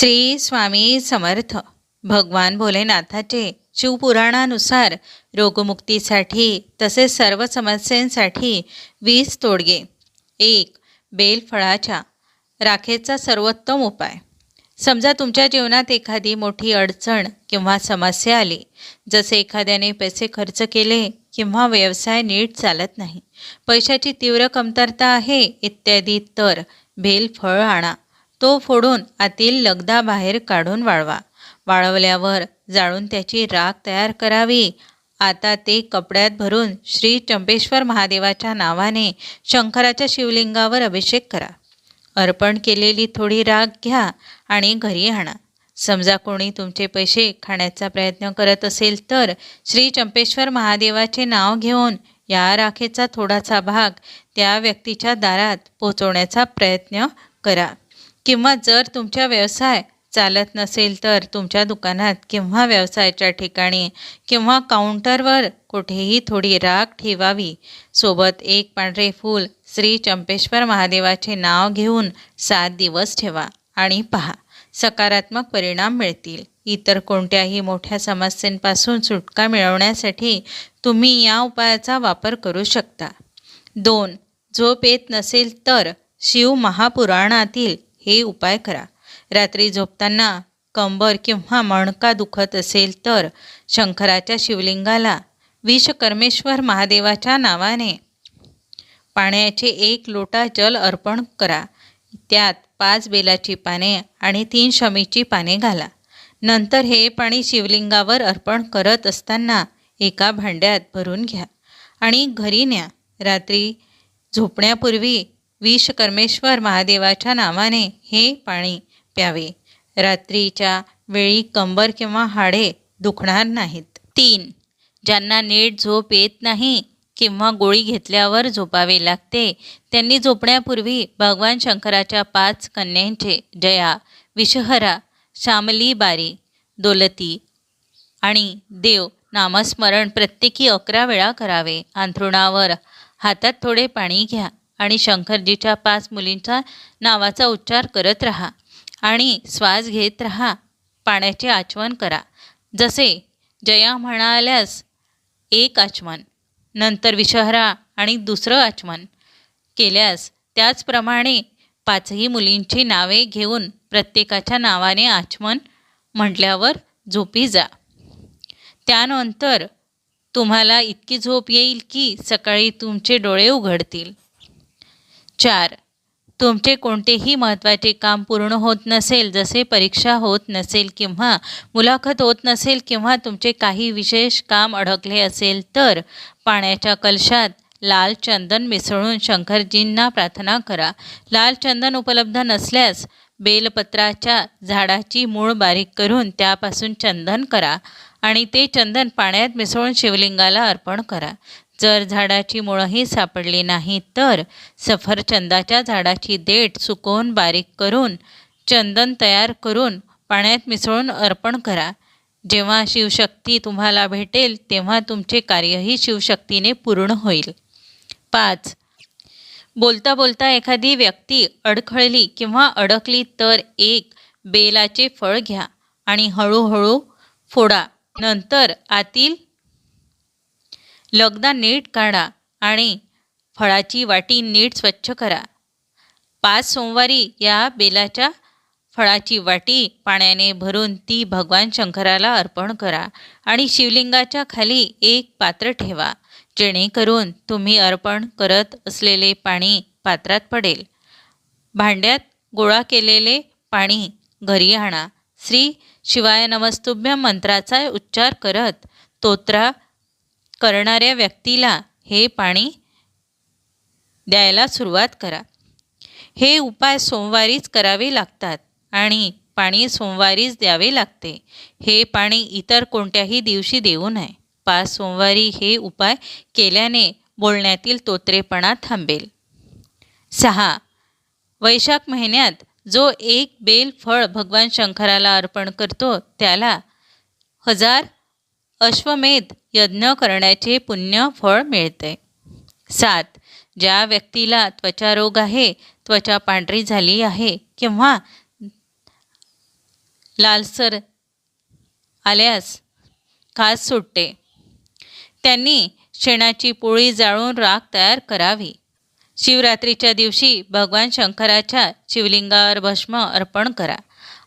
श्री स्वामी समर्थ. भगवान भोलेनाथाचे शिवपुराणानुसार रोगमुक्तीसाठी तसेच सर्व समस्यांसाठी वीस तोडगे. एक बेलफळाच्या राखेचा सर्वोत्तम उपाय. समजा तुमच्या जीवनात एखादी मोठी अडचण किंवा समस्या आली जसे एखाद्याने पैसे खर्च केले किंवा व्यवसाय नीट चालत नाही पैशाची तीव्र कमतरता आहे इत्यादी तर बेलफळ आणा. तो फोडून आतील लगदा बाहेर काढून वाळवा. वाळवल्यावर जाळून त्याची राख तयार करावी. आता ते कपड्यात भरून श्री चंपेश्वर महादेवाच्या नावाने शंकराच्या शिवलिंगावर अभिषेक करा. अर्पण केलेली थोडी राख घ्या आणि घरी आणा. समजा कोणी तुमचे पैसे खाण्याचा प्रयत्न करत असेल तर श्री चंपेश्वर महादेवाचे नाव घेऊन या राखेचा थोडासा भाग त्या व्यक्तीच्या दारात पोचवण्याचा प्रयत्न करा. किंवा जर तुमचा व्यवसाय चालत नसेल तर तुमच्या दुकानात किंवा व्यवसायाच्या ठिकाणी किंवा काउंटरवर कुठेही थोडी राख ठेवावी. सोबत एक पांढरे फूल श्री चंपेश्वर महादेवाचे नाव घेऊन सात दिवस ठेवा आणि पहा सकारात्मक परिणाम मिळतील. इतर कोणत्याही मोठ्या समस्यांपासून सुटका मिळवण्यासाठी तुम्ही या उपायाचा वापर करू शकता. दोन झोप येत नसेल तर शिव महापुराणातील हे उपाय करा. रात्री झोपताना कंबर किंवा मणका दुखत असेल तर शंकराच्या शिवलिंगाला विषकर्मेश्वर महादेवाच्या नावाने पाण्याचे एक लोटा जल अर्पण करा. त्यात पाच बेलाची पाने आणि तीन शमीची पाने घाला. नंतर हे पाणी शिवलिंगावर अर्पण करत असताना एका भांड्यात भरून घ्या आणि घरी न्या. रात्री झोपण्यापूर्वी विषकर्मेश्वर महादेवाच्या नावाने हे पाणी प्यावे. रात्रीच्या वेळी कंबर किंवा हाडे दुखणार नाहीत. तीन ज्यांना नीट झोप येत नाही किंवा गोळी घेतल्यावर झोपावे लागते त्यांनी झोपण्यापूर्वी भगवान शंकराच्या पाच कन्यांचे जया विषहरा श्यामली बारी दोलती आणि देव नामस्मरण प्रत्येकी अकरा वेळा करावे. अंथरुणावर हातात थोडे पाणी घ्या. आणि शंकरजीच्या पाच मुलींच्या नावाचा उच्चार करत राहा आणि श्वास घेत राहा. पाण्याचे आचमन करा. जसे जया म्हणाल्यास एक आचमन नंतर विषहरा आणि दुसरं आचमन केल्यास त्याचप्रमाणे पाचही मुलींची नावे घेऊन प्रत्येकाच्या नावाने आचमन म्हटल्यावर झोपी जा. त्यानंतर तुम्हाला इतकी झोप येईल की सकाळी तुमचे डोळे उघडतील. चार तुमचे कोणतेही महत्त्वाचे काम पूर्ण होत नसेल जसे परीक्षा होत नसेल किंवा मुलाखत होत नसेल किंवा तुमचे काही विशेष काम अडकले असेल तर पाण्याच्या कलशात लाल चंदन मिसळून शंकरजींना प्रार्थना करा. लाल चंदन उपलब्ध नसल्यास बेलपत्राच्या झाडाची मूळ बारीक करून त्यापासून चंदन करा आणि ते चंदन पाण्यात मिसळून शिवलिंगाला अर्पण करा. जर झाडाची मुळंही सापडली नाही तर सफरचंदाच्या झाडाची देठ सुकवून बारीक करून चंदन तयार करून पाण्यात मिसळून अर्पण करा. जेव्हा शिवशक्ती तुम्हाला भेटेल तेव्हा तुमचे कार्यही शिवशक्तीने पूर्ण होईल. पाच. बोलता बोलता एखादी व्यक्ती अडखळली किंवा अडकली तर एक बेलाचे फळ घ्या आणि हळूहळू फोडा. नंतर आतील लगदा नीट काढा आणि फळाची वाटी नीट स्वच्छ करा. पाच सोमवारी या बेलाच्या फळाची वाटी पाण्याने भरून ती भगवान शंकराला अर्पण करा आणि शिवलिंगाच्या खाली एक पात्र ठेवा जेणेकरून तुम्ही अर्पण करत असलेले पाणी पात्रात पडेल. भांड्यात गोळा केलेले पाणी घरी आणा. श्री शिवाय नमस्तुभ्य मंत्राचा उच्चार करत तोत्रा करणाऱ्या व्यक्तीला हे पाणी द्यायला सुरुवात करा. हे उपाय सोमवारीच करावे लागतात आणि पाणी सोमवारीच द्यावे लागते. हे पाणी इतर कोणत्याही दिवशी देऊ नये. पाच सोमवारी हे उपाय केल्याने बोलण्यातील तोत्रेपणा थांबेल. सहा. वैशाख महिन्यात जो एक बेल फळ भगवान शंकराला अर्पण करतो त्याला हजार अश्वमेध यज्ञ करण्याचे पुण्य फळ मिळते. सात. ज्या व्यक्तीला त्वचा रोग आहे त्वचा पांढरी झाली आहे किंवा लालसर आल्यास खास सुटते. त्यांनी शेणाची पोळी जाळून राख तयार करावी. शिवरात्रीच्या दिवशी भगवान शंकराच्या शिवलिंगावर भस्म अर्पण करा.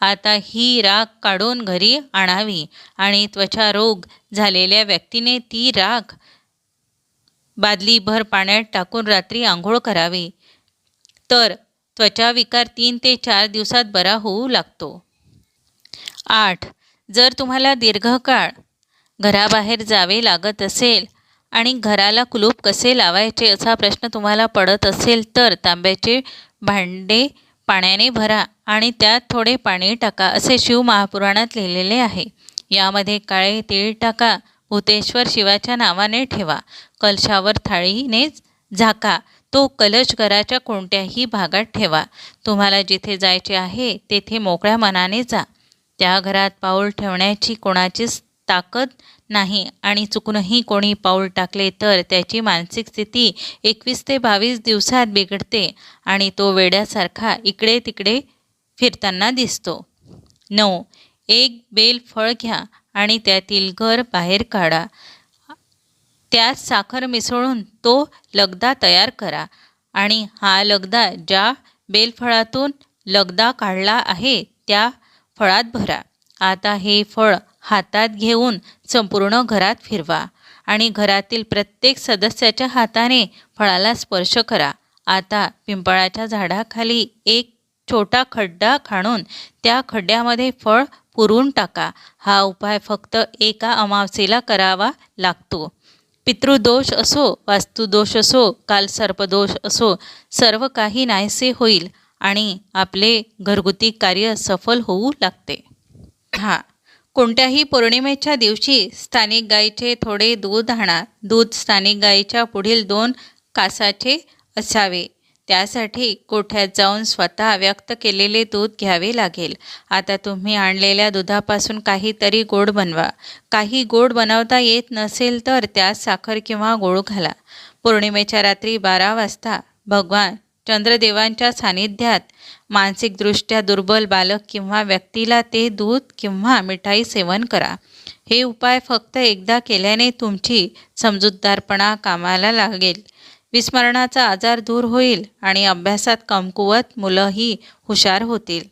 आता ही राख काढून घरी आणावी. आणि त्वचा रोग झालेल्या व्यक्तीने ती राख बादलीभर पाण्यात टाकून रात्री आंघोळ करावी. तर त्वचा विकार तीन ते चार दिवसात बरा होऊ लागतो. आठ. जर तुम्हाला दीर्घकाळ घराबाहेर जावे लागत असेल आणि घराला कुलूप कसे लावायचे असा प्रश्न तुम्हाला पडत असेल तर तांब्याचे भांडे पाण्याने भरा आणि त्यात थोडे पाणी टाका असे शिव महापुराणात लिहिलेले आहे. यामध्ये काळे तीळ टाका भूतेश्वर शिवाच्या नावाने ठेवा कलशावर थाळीने झाका तो कलश घराच्या कोणत्याही भागात ठेवा. तुम्हाला जिथे जायचे आहे तेथे मोकळ्या मनाने जा. त्या घरात पाऊल ठेवण्याची कोणाचीच ताकद नाही. आणि चुकूनही कोणी पाऊल टाकले तर त्याची मानसिक स्थिती एकवीस ते बावीस दिवसात बिघडते आणि तो वेड्यासारखा इकडे तिकडे फिरताना दिसतो. नऊ. एक बेल फळ घ्या आणि त्यातील घर बाहेर काढा. त्यात साखर मिसळून तो लगदा तयार करा. आणि हा लगदा ज्या बेलफळातून लगदा काढला आहे त्या फळात भरा. आता हे फळ हातात घेऊन संपूर्ण घरात फिरवा आणि घरातील प्रत्येक सदस्याच्या हाताने फळाला स्पर्श करा. आता पिंपळाच्या झाडाखाली एक छोटा खड्डा खाणून त्या खड्ड्यामध्ये फळ पुरून टाका. हा उपाय फक्त एका अमावस्येला करावा लागतो. पितृदोष असो वास्तुदोष असो काल सर्पदोष असो सर्व काही नाहीसे होईल आणि आपले घरगुती कार्य सफल होऊ लागते. हां. कोणत्याही पौर्णिमेच्या दिवशी स्थानिक गाईचे थोडे दूध आणा. दूध स्थानिक गाईच्या पुढील दोन कासाचे असावे. त्यासाठी कोठ्यात जाऊन स्वतः व्यक्त केलेले दूध घ्यावे लागेल. आता तुम्ही आणलेल्या दुधापासून काहीतरी गोड बनवा. काही गोड बनवता येत नसेल तर त्यात साखर किंवा गोळ घाला. पौर्णिमेच्या रात्री बारा वाजता भगवान चंद्रदेवांच्या सानिध्यात मानसिकदृष्ट्या दुर्बल बालक किंवा व्यक्तीला ते दूध किंवा मिठाई सेवन करा. हे उपाय फक्त एकदा केल्याने तुमची समजूतदारपणा कामाला लागेल. विस्मरणाचा आजार दूर होईल आणि अभ्यासात कमकुवत मुलंही हुशार होतील.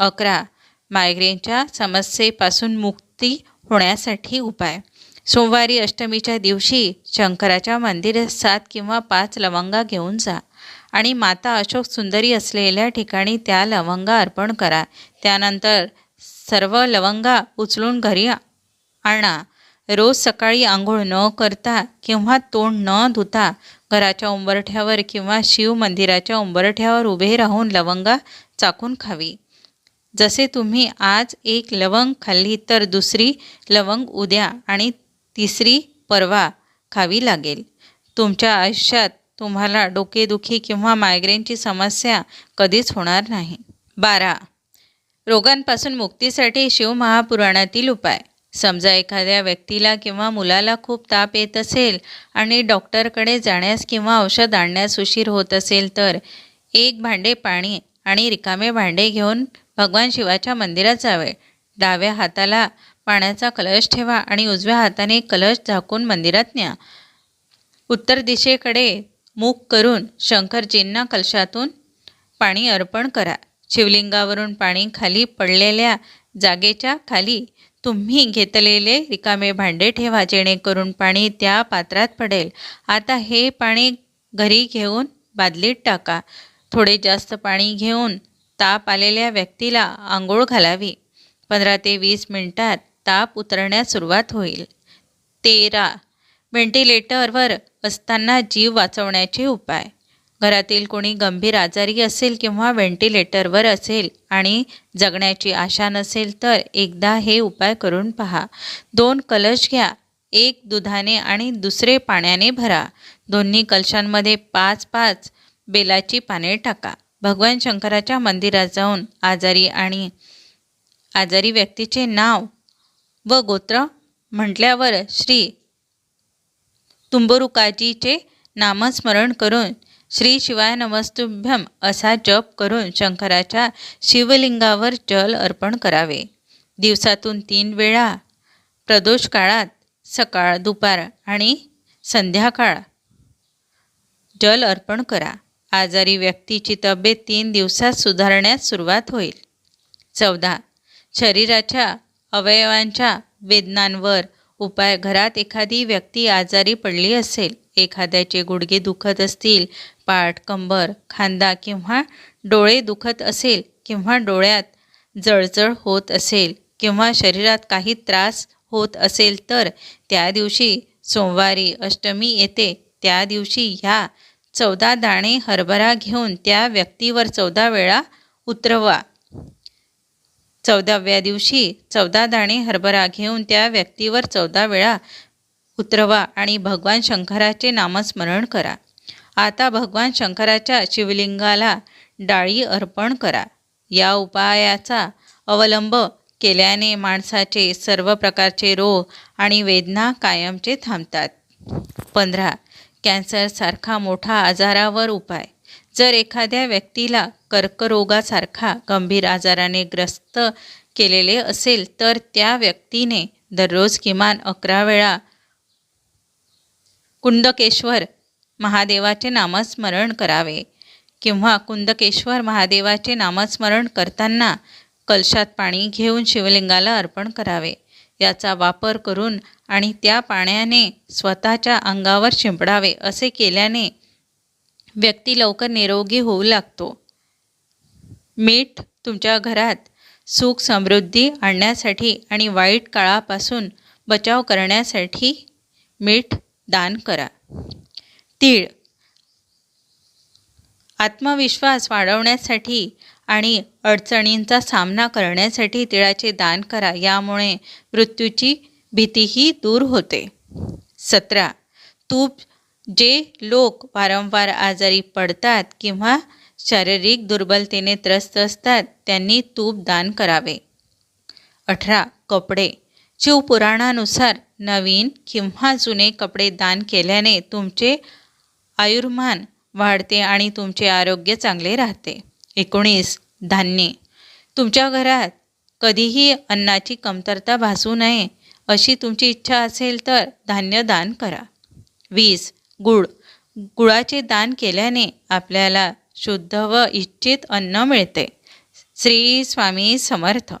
अकरा. मायग्रेनच्या समस्येपासून मुक्ती होण्यासाठी उपाय. सोमवारी अष्टमीच्या दिवशी शंकराच्या मंदिरात सात किंवा पाच लवंगा घेऊन जा. आणि माता अशोक सुंदरी असलेल्या ठिकाणी त्या लवंगा अर्पण करा. त्यानंतर सर्व लवंगा उचलून घरी आणा. रोज सकाळी आंघोळ न करता किंवा तोंड न धुता घराच्या उंबरठ्यावर किंवा शिव मंदिराच्या उंबरठ्यावर उभे राहून लवंगा चाकून खावी. जसे तुम्ही आज एक लवंग खाल्ली तर दुसरी लवंग उद्या आणि तिसरी परवा खावी लागेल. तुमच्या आयुष्यात तुम्हाला डोकेदुखी किंवा मायग्रेनची समस्या कधीच होणार नाही. बारा. रोगांपासून मुक्तीसाठी शिवमहापुराणातील उपाय. समजा एखाद्या व्यक्तीला किंवा मुलाला खूप ताप येत असेल आणि डॉक्टरकडे जाण्यास किंवा औषध आणण्यास उशीर होत असेल तर एक भांडे पाणी आणि रिकामे भांडे घेऊन भगवान शिवाच्या मंदिरात जावे. डाव्या हाताला पाण्याचा कलश ठेवा आणि उजव्या हाताने कलश झाकून मंदिरात न्या. उत्तर दिशेकडे मूक करून शंकरजींना कलशातून पाणी अर्पण करा. शिवलिंगावरून पाणी खाली पडलेल्या जागेच्या खाली तुम्ही घेतलेले रिकामे भांडे ठेवा जेणेकरून पाणी त्या पात्रात पडेल. आता हे पाणी घरी घेऊन बादलीत टाका. थोडे जास्त पाणी घेऊन ताप आलेल्या व्यक्तीला आंघोळ घालावी. पंधरा ते वीस मिनिटात ताप उतरण्यास सुरुवात होईल. तेरा. व्हेंटिलेटरवर असताना जीव वाचवण्याचे उपाय. घरातील कोणी गंभीर आजारी असेल किंवा व्हेंटिलेटरवर असेल आणि जगण्याची आशा नसेल तर एकदा हे उपाय करून पहा. दोन कलश घ्या. एक दुधाने आणि दुसरे पाण्याने भरा. दोन्ही कलशांमध्ये पाच पाच बेलाची पाने टाका. भगवान शंकराच्या मंदिरात जाऊन आजारी आणि आजारी व्यक्तीचे नाव व गोत्र म्हटल्यावर श्री तुंबरुकाजीचे नामस्मरण करून श्री शिवाय नमस्तुभ्यम असा जप करून शंकराच्या शिवलिंगावर जल अर्पण करावे. दिवसातून तीन वेळा प्रदोष काळात सकाळ दुपार आणि संध्याकाळ जल अर्पण करा. आजारी व्यक्तीची तब्येत तीन दिवसात सुधारण्यास सुरुवात होईल. चौदा. शरीराच्या अवयवांच्या वेदनांवर उपाय घरात एखादी व्यक्ती आजारी पडली असेल एखाद्याचे गुडघे दुखत असतील पाठ कंबर खांदा किंवा डोळे दुखत असेल किंवा डोळ्यात जळजळ होत असेल किंवा शरीरात काही त्रास होत असेल तर त्या दिवशी सोमवारी अष्टमी येते त्या दिवशी ह्या चौदा दाणे हरभरा घेऊन त्या व्यक्तीवर चौदा वेळा उतरवा. चौदाव्या दिवशी चौदा दाणे हरभरा घेऊन त्या व्यक्तीवर चौदा वेळा उतरवा आणि भगवान शंकराचे नामस्मरण करा. आता भगवान शंकराच्या शिवलिंगाला डाळी अर्पण करा. या उपायाचा अवलंब केल्याने माणसाचे सर्व प्रकारचे रोग आणि वेदना कायमचे थांबतात. पंधरा. कॅन्सरसारखा मोठा आजारावर उपाय. जर एखाद्या व्यक्तीला कर्करोगासारखा गंभीर आजाराने ग्रस्त केलेले असेल तर त्या व्यक्तीने दररोज किमान अकरा वेळा कुंदकेश्वर महादेवाचे नामस्मरण करावे किंवा कुंदकेश्वर महादेवाचे नामस्मरण करताना कलशात पाणी घेऊन शिवलिंगाला अर्पण करावे. याचा वापर करून आणि त्या पाण्याने स्वतःच्या अंगावर शिंपडावे असे केल्याने व्यक्ती लवकर निरोगी होऊ लागतो. मीठ तुमच्या घरात सुख समृद्धी आणण्यासाठी आणि वाईट काळापासून बचाव करण्यासाठी मीठ दान करा. तीळ आत्मविश्वास वाढवण्यासाठी आणि अडचणींचा सामना करण्यासाठी तिळाचे दान करा यामुळे मृत्यूची भीतीही दूर होते. सतरा. तूप जे लोक वारंवार आजारी पडतात किंवा शारीरिक दुर्बलतेने त्रस्त असतात त्यांनी तूप दान करावे. अठरा. कपडे. शिवपुराणानुसार नवीन किंवा जुने कपडे दान केल्याने तुमचे आयुर्मान वाढते आणि तुमचे आरोग्य चांगले राहते. एकोणीस. धान्ये. तुमच्या घरात कधीही अन्नाची कमतरता भासू नये अशी तुमची इच्छा असेल तर धान्य दान करा. वीस. गुळ. गुळाचे दान केल्याने आपल्याला शुद्ध व इच्छित अन्न मिळते. श्री स्वामी समर्थ.